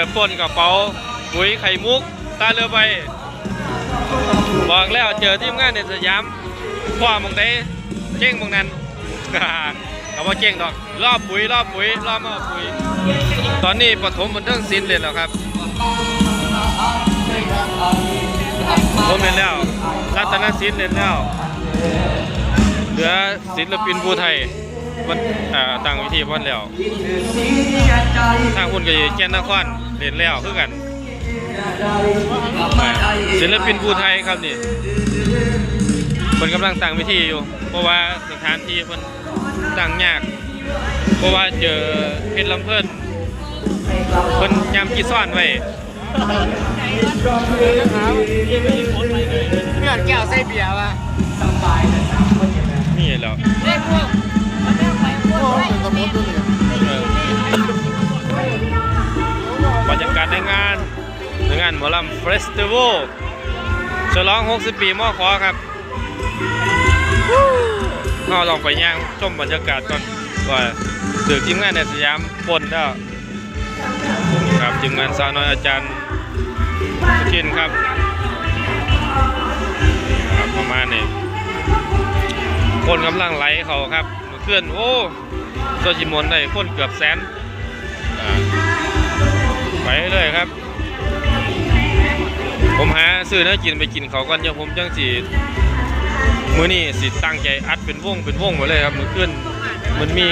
อปนกระเป๋าปุ๋ยไข่มุกตาเรือใบบอกแล้วเจอทีมงานในสยามพ่อมองได้เจ้งมองนั้นเขาว่าเจ้งดอกรอบปุ๋ยรอบปุ๋ยรอบมาปุ๋ย ตอนนี้ปฐมบนเรื่องศิลป์เรียแล้วครับผมเรียนแล้วรัตนศิลป์เรียนแล้วเหลือศิลปินภูไทยวันต่างวิธีวันแล้วทางคุณก็อยู่แก่นนคร เรียนแล้วคือกันศิลปินภูไทยครับนี่คนกำลังต่างวิธีอยู่ เพราะว่าสถานที่มันต่างยาก เพราะว่าเจอเพชรลำเพิ่นเพิ่นยำกีซ่อนไว้เลือดแก้วใส่เบียร์วะนี่แล้วเล่นพานหมอลำเฟสติวัลฉลอง 60 ปีมอขอครับเราลองไปย่างชมบรรยากาศก่อนว่าถือทีมงานในสยามปนแล้วครับทีมงานสาวน้อยอาจารย์สุทินครับครับประมาณนี้คนกำลังไหลเขาครับเมื่อคืนโอ้โซชิมอนได้คนเกือบแสน ผมหาซื้อนื้อกินไปกินเขาก่อนเดี๋ยวผมจังสิมื้อนี้สิตั้งใจอัดเป็นวงเป็นวงไว้เลยครับมื้อคืนมันมี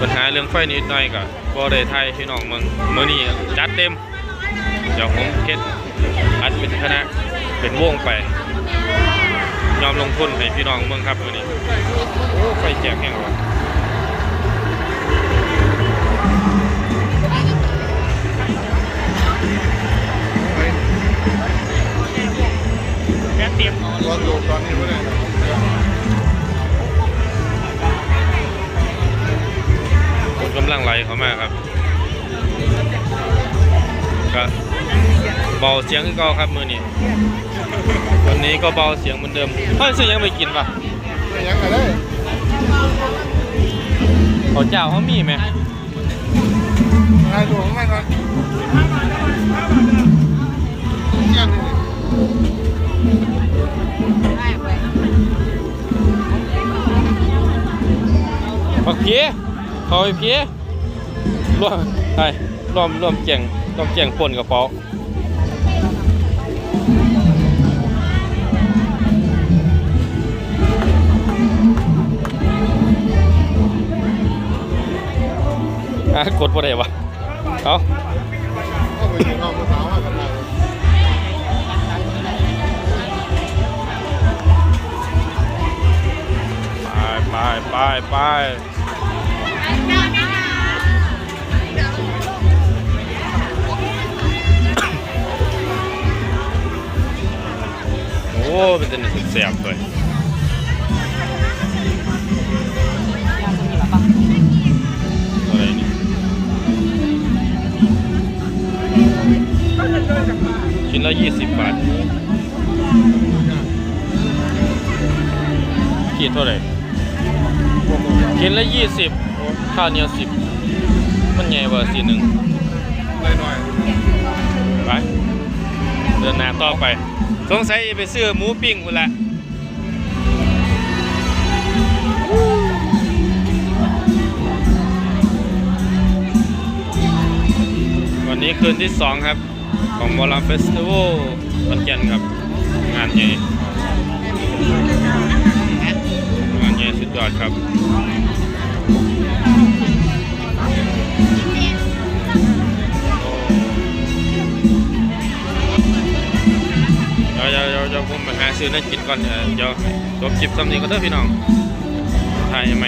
ปัญหาเรื่องไฟนิดหน่อยก็บ่ได้ไทยพี่น้องมึงมื้อนี้จัดเต็มเดี๋ยวผมเฮ็ดอัดเป็นคณะเป็นวงไปยอมลงทุนให้พี่น้องเมืองครับมื้อนี้โอ้ไฟแจกแห้งว่ะ ตรียมรถดูตอนนี้ไม่ได้คนกำลังไหลเขามาครับก็เบาเสียงก่าครับมือนี้วันนี้ก็เบาเสียงเหมือนเดิมเฮ้ยซื้อยังไม่กินปะยังไงเลยข้าวเจ้าเขามีไหมให้ดูข้างในก่อนยั ผักเพี้ยเขาไปเพี้ยรวมไปรวมรวมเจียงรวมเจียงปนกระเป๋าอะกดบ่ได้วะเอาไปไปไปไป โอ้เป็นตัวนี้แสบเลยอะไรนี่ชิ้นละยี่สิบบาทขีดเท่าไหร่ชิ้นละยี่สิบ ข้าวเหนียวสิบมันใหญ่กว่าสีหนึ่งหน่อยหน่อยไปเดินหน้าต่อไป สงสัยไปซื้อหมูปิ้งคุณละวันนี้คืนที่สองครับ ของมอลลาเฟสติวัลวันเกียนครับ งานใหญ่งานใหญ่สุดยอดครับ ยวผมไปหาซื้อนั่นกินก่อนเดี๋ยวจบคลิปซ้ำนี้ก็เถอะพี่น้องถ่ายยังไง